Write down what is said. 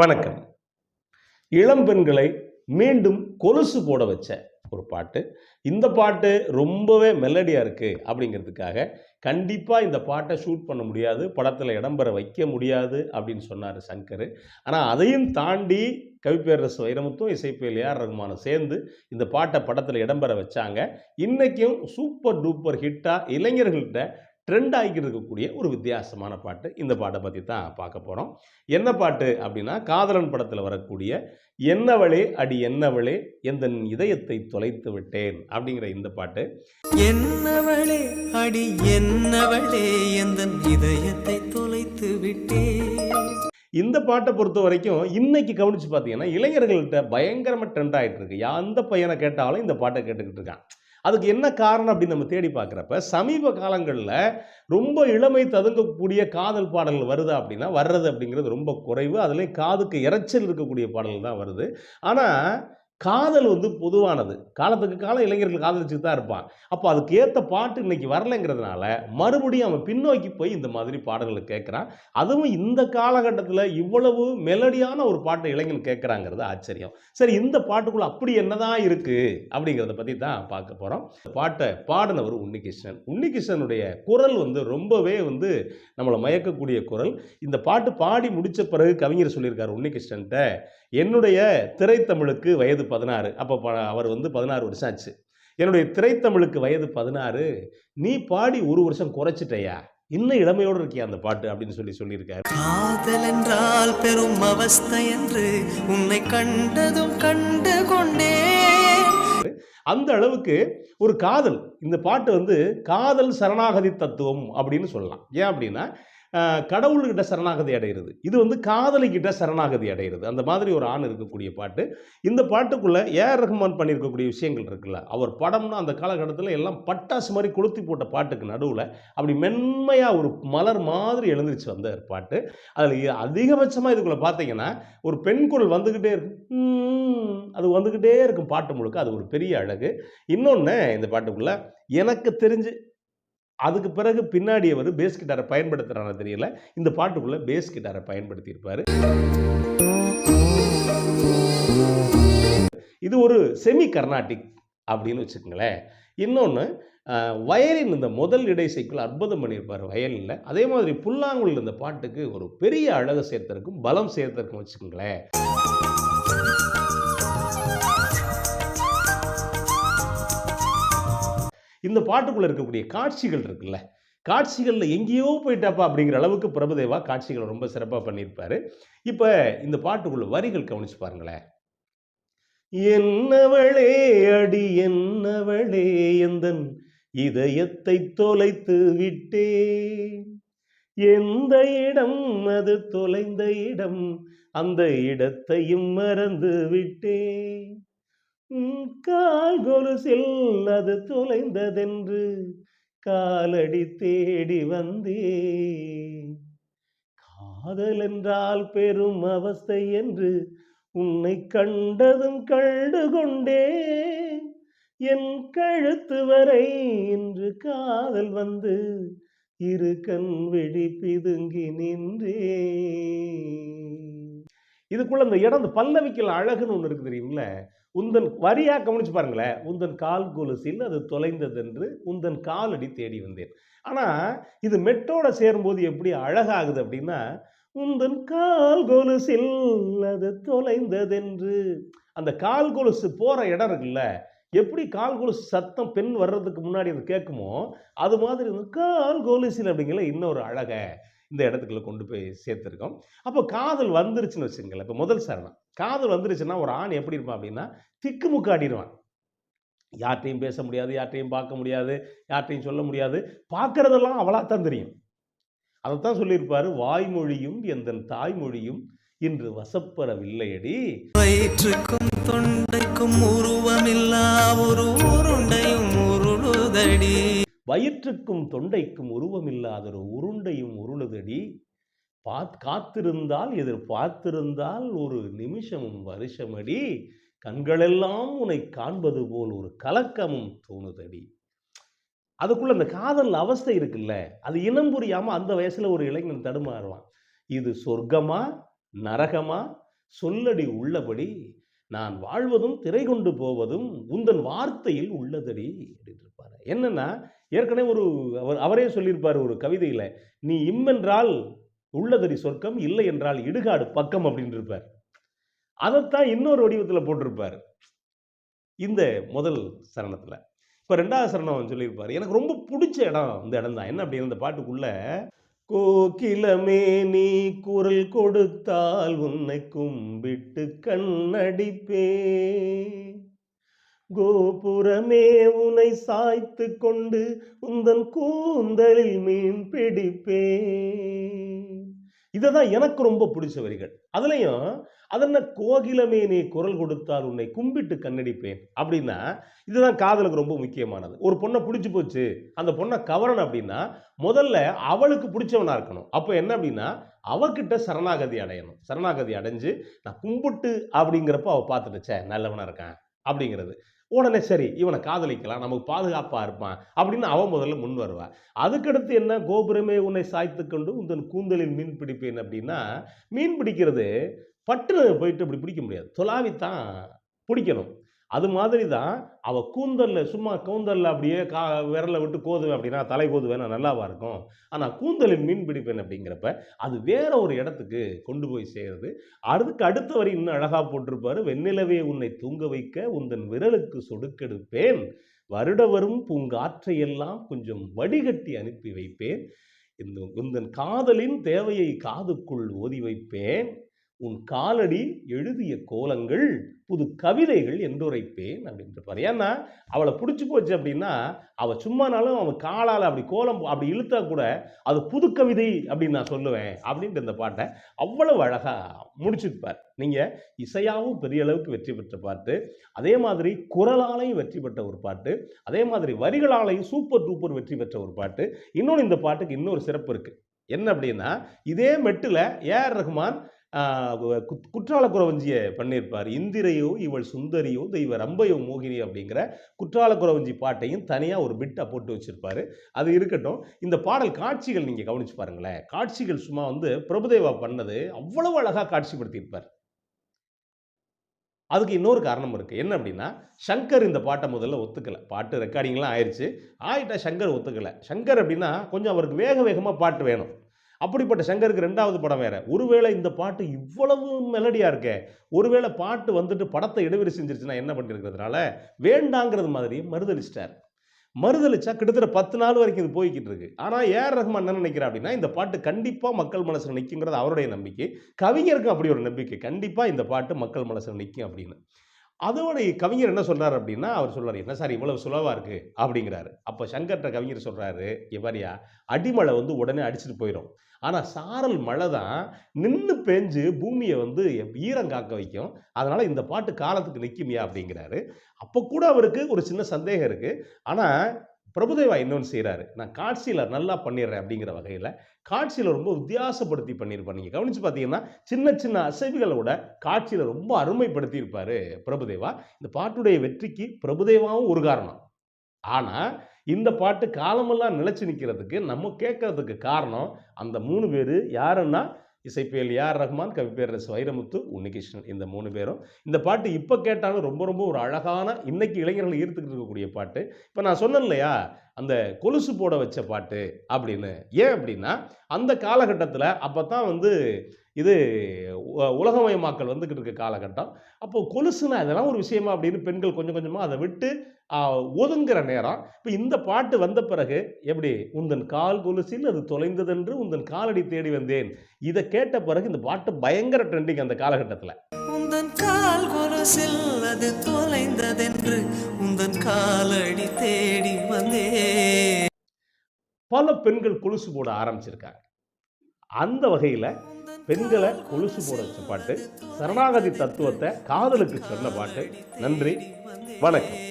வணக்கம். இளம் பெண்களை மீண்டும் கொலுசு போட வச்ச ஒரு பாட்டு. இந்த பாட்டு ரொம்பவே மெலடியாக இருக்குது அப்படிங்கிறதுக்காக கண்டிப்பாக இந்த பாட்டை ஷூட் பண்ண முடியாது படத்தில் இடம்பெற வைக்க முடியாது அப்படின்னு சொன்னார் சங்கர். ஆனால் அதையும் தாண்டி கவிப்பேரரசு வைரமுத்தும் இசைப்பியல் ஏஆர் ரகுமானும் சேர்ந்து இந்த பாட்டை படத்தில் இடம்பெற வச்சாங்க. இன்றைக்கும் சூப்பர் டூப்பர் ஹிட்டாக இளைஞர்கள்ட்ட ட்ரெண்ட் ஆகிக்கிட்டு இருக்கக்கூடிய ஒரு வித்தியாசமான பாட்டு. இந்த பாட்டை பற்றி தான் பார்க்க போகிறோம் என்ன பாட்டு அப்படின்னா காதலன் படத்தில் வரக்கூடிய என்னவளே அடி என்னவளே எந்த இதயத்தை தொலைத்து விட்டேன் அப்படிங்கிற இந்த பாட்டு. என்னவளே அடி என்னவளே எந்த இதயத்தை தொலைத்து விட்டே இந்த பாட்டை பொறுத்த வரைக்கும் இன்னைக்கு கவனிச்சு பார்த்தீங்கன்னா இளைஞர்கள்ட்ட பயங்கரமாக ட்ரெண்ட் ஆகிட்டு இருக்கு. எந்த பையனை கேட்டாலும் இந்த பாட்டை கேட்டுக்கிட்டு இருக்கான். அதுக்கு என்ன காரணம் அப்படின்னு நம்ம தேடி பார்க்குறப்ப சமீப காலங்களில் ரொம்ப இளமை ததுங்கக்கூடிய காதல் பாடல்கள் வருதா அப்படின்னா வர்றது அப்படிங்கிறது ரொம்ப குறைவு. அதுலேயும் காதுக்கு இரைச்சல் இருக்கக்கூடிய பாடல்கள் தான் வருது. ஆனால் காதல் வந்து பொதுவானது. காலத்துக்கு காலம் இளைஞர்கள் காதலிச்சுட்டு தான் இருப்பான் அப்போ அதுக்கு ஏற்ற பாட்டு இன்னைக்கு வரலைங்கிறதுனால மறுபடியும் அவன் பின்னோக்கி போய் இந்த மாதிரி பாடல்களை கேட்குறான். அதுவும் இந்த காலகட்டத்தில் இவ்வளவு மெலடியான ஒரு பாட்டை இளைஞன் கேட்குறாங்கிறது ஆச்சரியம். சரி இந்த பாட்டுக்குள்ள அப்படி என்னதான் இருக்கு அப்படிங்கிறத பற்றி தான் பார்க்க போகிறோம் பாட்டை பாடினவர் உன்னிகிருஷ்ணன். உன்னிகிருஷ்ணனுடைய குரல் வந்து ரொம்பவே வந்து நம்மளை மயக்கக்கூடிய குரல். இந்த பாட்டு பாடி முடித்த பிறகு கவிஞர் சொல்லியிருக்காரு உன்னிகிருஷ்ணன்ட்ட என்னுடைய திரைத்தமிழுக்கு வயது பதினாறு. அப்போ அவர் வந்து பதினாறு வருஷம் ஆச்சு. என்னுடைய திரைத்தமிழுக்கு வயது பதினாறு. நீ பாடி ஒரு வருஷம் குறைச்சிட்டயா? இன்னும் இளமையோடு இருக்கியா அந்த பாட்டு? அப்படின்னு சொல்லி சொல்லியிருக்காரு. காதல் என்றால் பெரும் அவஸ்தை என்று உன்னை கண்டதும் கண்டு கொண்டேன் அந்த அளவுக்கு ஒரு காதல். இந்த பாட்டு வந்து காதல் சரணாகதி தத்துவம் அப்படின்னு சொல்லலாம். ஏன் அப்படின்னா கடவுள்கிட்ட சரணாகதி அடைகிறது இது வந்து காதலிக்கிட்ட சரணாகதி அடைகிறது அந்த மாதிரி ஒரு ஆண் இருக்கக்கூடிய பாட்டு. இந்த பாட்டுக்குள்ளே ஏஆர் ரஹ்மான் பண்ணியிருக்கக்கூடிய விஷயங்கள் இருக்குல்ல அவர் படம்னா அந்த காலகட்டத்தில் எல்லாம் பட்டாசு மாதிரி கொளுத்தி போட்ட பாட்டுக்கு நடுவில் அப்படி மென்மையாக ஒரு மலர் மாதிரி எழுந்துருச்சு வந்த பாட்டு. அதில் அதிகபட்சமாக இதுக்குள்ள பார்த்தீங்கன்னா ஒரு பெண் குரல் வந்துக்கிட்டே இருக்கும். அது வந்துக்கிட்டே இருக்கும் பாட்டு முழுக்க. அது ஒரு பெரிய அழகு. இன்னொன்று இந்த பாட்டுக்குள்ளே எனக்கு தெரிஞ்சு அதுக்கு பிறகு பின்னாடி அவர் பேஸ் கிட்டாரை பயன்படுத்துகிறான்னு தெரியல. இந்த பாட்டுக்குள்ளே பேஸ் கிட்டாரை பயன்படுத்தியிருப்பாரு. இது ஒரு செமி கர்நாட்டிக் அப்படின்னு வச்சுக்கோங்களேன். இன்னொன்று வயலின் இந்த முதல் இடைசைக்குள் அற்புதம் பண்ணியிருப்பார் வயலில் அதே மாதிரி புல்லாங்குழல் இந்த பாட்டுக்கு ஒரு பெரிய அழகு சேர்த்திருக்கும் பலம் சேர்த்திருக்கும் வச்சுக்கோங்களேன். இந்த பாட்டுக்குள்ளே இருக்கக்கூடிய காட்சிகள் இருக்குல்ல காட்சிகளில் எங்கேயோ போயிட்டாப்பா அப்படிங்கிற அளவுக்கு பிரபுதேவா காட்சிகளை ரொம்ப சிறப்பாக பண்ணியிருப்பாரு. இப்போ இந்த பாட்டுக்குள்ள வரிகள் கவனிச்சு பாருங்களேன். என்னவளே அடி என்னவளே எந்தன் இதயத்தை தொலைத்து விட்டேன். எந்த இடம் அது தொலைந்த இடம் அந்த இடத்தையும் மறந்து விட்டேன். கால் கொலுசில் அது தொலைந்ததென்று காலடி தேடி வந்தே காதல் என்றால் பெரும் அவஸ்தை என்று உன்னை கண்டதும் கண்டு கொண்டே என் கழுத்து வரை இன்று காதல் வந்து இரு கண் விழி பிதுங்கி நின்றே இதுக்குள்ள இந்த இடம் இந்த பல்லவிக்கல் அழகுன்னு ஒன்று இருக்கு தெரியுமில்ல உந்தன் வரியாக கவனிச்சு பாருங்களேன். உந்தன் கால் கொலுசில் அது தொலைந்ததென்று உந்தன் காலடி தேடி வந்தேன். ஆனால் இது மெட்டோட சேரும்போது எப்படி அழகாகுது அப்படின்னா உந்தன் கால் கொலுசில் அது தொலைந்ததென்று. அந்த கால் கொலுசு போகிற இடம் இருக்குல்ல? எப்படி கால் கொலுசு சத்தம் பெண் வர்றதுக்கு முன்னாடி அது கேட்குமோ அது மாதிரி இந்த கால் கொலுசில் அப்படிங்கிற இன்னொரு அழகை. இந்த இடத்துக்குள்ள கொண்டு போய் சேர்த்துருக்கோம். அப்போ காதல் வந்துருச்சுன்னு வச்சுங்களேன் இப்போ முதல் சரணம். காதல் வந்துருச்சுன்னா ஒரு ஆண் எப்படி இருப்பான் அப்படின்னா திக்குமுக்காடிடுவான் யார்கிட்டையும் பேச முடியாது யார்கிட்டையும் பார்க்க முடியாது யார்கிட்டையும் சொல்ல முடியாது. பார்க்கறதெல்லாம் அவளாத்தான் தெரியும். அதைத்தான் சொல்லியிருப்பாரு வாய்மொழியும் எந்தன் தாய்மொழியும் இன்று வசப்பெறவில்லையடி. வயிற்றுக்கும் தொண்டைக்கும் உருவமில்லா ஒரு வயிற்றுக்கும் தொண்டைக்கும் உருவமில்லாதொரு உருண்டையும் உருளுதடி. பாத் காத்திருந்தால் எதிர் பார்த்திருந்தால் ஒரு நிமிஷமும் வருஷமடி. கண்களெல்லாம் உன்னை காண்பது போல் ஒரு கலக்கமும் தோணுதடி. அதுக்குள்ள அந்த காதல் அவஸ்தை இருக்குல்ல அது இனம் புரியாம அந்த வயசுல ஒரு இளைஞன் தடுமாறுவான். இது சொர்க்கமா நரகமா? சொல்லடி உள்ளபடி நான் வாழ்வதும் திரை கொண்டு போவதும் உந்தன் வார்த்தையில் உள்ளதடி அப்படின்னு இருப்பாரு. என்னன்னா ஏற்கனவே ஒரு அவர் அவரே சொல்லியிருப்பார் ஒரு கவிதையில் நீ இம்மென்றால் உள்ளதடி சொர்க்கம் இல்லை என்றால் இடுகாடு பக்கம் அப்படின்னு இருப்பார். அதைத்தான் இன்னொரு வடிவத்தில் போட்டிருப்பார். இந்த முதல் சரணத்தில். இப்போ ரெண்டாவது சரணம் சொல்லியிருப்பார். எனக்கு ரொம்ப பிடிச்ச இடம் இந்த இடம் தான் என்ன அப்படின்னு இந்த பாட்டுக்குள்ள கோகிலமே நீ குரல் கொடுத்தால் உன்னை கும்பிட்டு கண்ணடிப்பே கோபுரமே உனை சாய்த்து கொண்டு உந்தன் கூந்தலில் மீன் பிடிப்பே. இதுதான் எனக்கு ரொம்ப பிடிச்ச வரிகள். அதுலயும் அதென்ன கோகிலமே நீ குரல் கொடுத்தால் உன்னை கும்பிட்டு கண்ணடிப்பேன். அப்படின்னா இதுதான் காதலுக்கு ரொம்ப முக்கியமானது. ஒரு பொண்ணை பிடிச்சி போச்சு அந்த பொண்ணை கவரணும் அப்படின்னா முதல்ல அவளுக்கு பிடிச்சவனா இருக்கணும். அப்போ என்ன அப்படின்னா அவகிட்ட சரணாகதி அடையணும். சரணாகதி அடைஞ்சு நான் கும்பிட்டு அப்படிங்கிறப்ப அவள் பார்த்துட்டுச்சே நல்லவனா இருக்கான். அப்படிங்கிறது. உடனே சரி இவனை காதலிக்கலாம் நமக்கு பாதுகாப்பாக இருப்பான் அப்படின்னு அவன் முதல்ல முன் வருவான் அதுக்கடுத்து என்ன? கோபுரமே உன்னை சாய்த்து கொண்டு உந்தன் கூந்தலில் மீன் பிடிப்பேன் அப்படின்னா மீன் பிடிக்கிறது பட்டு போயிட்டு அப்படி பிடிக்க முடியாது. தொலாவித்தான் பிடிக்கணும். அது மாதிரி தான் அவள் கூந்தலில் சும்மா கூந்தலில் அப்படியே கா விரலை விட்டு கோதுவேன் அப்படின்னா தலை கோதுவேன் நல்லாவா இருக்கும்? ஆனால் கூந்தலில் மீன் பிடிப்பேன் அப்படிங்கிறப்ப அது வேற ஒரு இடத்துக்கு கொண்டு போய் சேர்றது அதுக்கு அடுத்த வரி இன்னும் அழகாக போட்டிருப்பாரு வெண்ணிலவே உன்னை தூங்க வைக்க உந்தன் விரலுக்கு சொடுக்கெடுப்பேன். வருட வரும் பூங்காற்றையெல்லாம் கொஞ்சம் வடிகட்டி அனுப்பி வைப்பேன். இந்த உந்தன் காதலின் தேவையை காதுக்குள் ஓதி வைப்பேன். உன் காலடி எழுதிய கோலங்கள் புது கவிதைகள் என்றுரைப்பேன் அப்படின்ட்டு ஏன்னா அவளை பிடிச்சி போச்சு அப்படின்னா அவள் சும்மானாலும் அவன் காலால் அப்படி கோலம் அப்படி இழுத்தா கூட அது புது கவிதை அப்படின்னு நான் சொல்லுவேன் அப்படின்ட்டு இந்த பாட்டை அவ்வளவு அழகா முடிச்சிருப்பார். நீங்க இசையாவும் பெரிய அளவுக்கு வெற்றி பெற்ற பாட்டு. அதே மாதிரி குரலாலையும் வெற்றி பெற்ற ஒரு பாட்டு. அதே மாதிரி வரிகளாலையும் சூப்பர் டூப்பர் வெற்றி பெற்ற ஒரு பாட்டு. இன்னொன்று இந்த பாட்டுக்கு இன்னொரு சிறப்பு இருக்கு. என்ன அப்படின்னா இதே மெட்டில் ஏஆர் ரஹ்மான் குற்றால குறவஞ்சிய பண்ணியிருப்பார். இந்திரையோ இவள் சுந்தரியோ தெய்வ ரம்பையோ மோகினி அப்படிங்கிற குற்றால குறவஞ்சி பாட்டையும் தனியாக ஒரு பிட்டை போட்டு வச்சிருப்பாரு. அது இருக்கட்டும். இந்த பாடல் காட்சிகள் நீங்கள் கவனிச்சு பாருங்களேன். காட்சிகள் சும்மா வந்து பிரபுதேவா பண்ணது அவ்வளவு அழகாக காட்சிப்படுத்தியிருப்பார். அதுக்கு இன்னொரு காரணம் இருக்குது என்ன அப்படின்னா சங்கர் இந்த பாட்டை முதல்ல ஒத்துக்கலை. பாட்டு ரெக்கார்டிங்லாம் ஆயிடுச்சு ஆயிட்டா சங்கர் ஒத்துக்கலை. சங்கர் அப்படின்னா கொஞ்சம் அவருக்கு வேக வேகமாக பாட்டு வேணும். அப்படிப்பட்ட சங்கருக்கு ரெண்டாவது படம் வேறு. ஒருவேளை இந்த பாட்டு இவ்வளவு மெலடியாக இருக்கே ஒருவேளை பாட்டு வந்துட்டு படத்தை இடைவெளி செஞ்சிருச்சுன்னா என்ன பண்ணியிருக்கிறதுனால வேண்டாங்கிறது மாதிரி மறுதளிச்சிட்டார் மறுதளிச்சா கிட்டத்தட்ட பத்து நாள் வரைக்கும் இது போய்கிட்டு இருக்கு. ஆனால் ஏஆர் ரஹ்மான் என்ன நினைக்கிறார் அப்படின்னா இந்த பாட்டு கண்டிப்பாக மக்கள் மனசில் நிற்குங்கிறது அவருடைய நம்பிக்கை. கவிஞருக்கும் அப்படி ஒரு நம்பிக்கை. கண்டிப்பாக இந்த பாட்டு மக்கள் மனசில் நிற்கும் அப்படின்னு. அதோட கவிஞர் என்ன சொல்கிறார் அப்படின்னா அவர் சொல்கிறார் என்ன சார் இவ்வளவு சுலவாக இருக்குது அப்படிங்கிறாரு. அப்போ சங்கர்ட்ட கவிஞர் சொல்கிறாரு இவரையா அடிமழை வந்து உடனே அடிச்சுட்டு போயிடும். ஆனால் சாரல் மழை தான் நின்று பேஞ்சு பூமியை வந்து ஈரம் காக்க வைக்கும். அதனால் இந்த பாட்டு காலத்துக்கு நிற்குமியா அப்படிங்கிறாரு. அப்போ கூட அவருக்கு ஒரு சின்ன சந்தேகம் இருக்குது ஆனால் பிரபுதேவா இன்னொன்று செய்கிறாரு நான் காட்சியில் நல்லா பண்ணிடுறேன் அப்படிங்கிற வகையில் காட்சியில் ரொம்ப வித்தியாசப்படுத்தி பண்ணியிருப்பார். நீங்கள் கவனிச்சு பார்த்தீங்கன்னா சின்ன சின்ன அசைவுகளோட காட்சியில் ரொம்ப அருமைப்படுத்தியிருப்பார் பிரபுதேவா. இந்த பாட்டுடைய வெற்றிக்கு பிரபுதேவாவும் ஒரு காரணம். ஆனால் இந்த பாட்டு காலமெல்லாம் நிலச்சி நிற்கிறதுக்கு நம்ம கேட்கறதுக்கு காரணம் அந்த மூணு பேர் யாருன்னா இசைப்பியல் யார் ரஹ்மான் கவிப்பேரரசு வைரமுத்து உன்னிகிருஷ்ணன் இந்த மூணு பேரும். இந்த பாட்டு இப்போ கேட்டாலும் ரொம்ப ரொம்ப ஒரு அழகான இன்னைக்கு இளைஞர்கள் ஈர்த்துக்கிட்டு இருக்கக்கூடிய பாட்டு. இப்போ நான் சொன்னேன் இல்லையா அந்த கொலுசு போட வச்ச பாட்டு அப்படின்னு. ஏன் அப்படின்னா அந்த காலகட்டத்தில் அப்போ தான் வந்து இது உலகமயமாக்கல் வந்துக்கிட்டு இருக்க காலகட்டம். அப்போ கொலுசுனா அதெல்லாம் ஒரு விஷயமா அப்படின்னு பெண்கள் கொஞ்சம் கொஞ்சமாக அதை விட்டு ஒதுங்குற நேரம். இப்போ இந்த பாட்டு வந்த பிறகு எப்படி? உந்தன் கால் கொலுசில் அது தொலைந்ததென்று உந்தன் காலடி தேடி வந்தேன். இதை கேட்ட பிறகு இந்த பாட்டு பயங்கர ட்ரெண்டிங் அந்த காலகட்டத்தில். உந்தன் கால் கொலுசில் அது தொலைந்ததென்று உந்தன் காலடி தேடி வந்தே பல பெண்கள் கொலுசு போட ஆரம்பிச்சிருக்காங்க. அந்த வகையில் பெண்களை கொலுசு போட வச்ச பாட்டு சரணாகதி தத்துவத்தை காதலுக்கு சொன்ன பாட்டு. நன்றி வணக்கம்.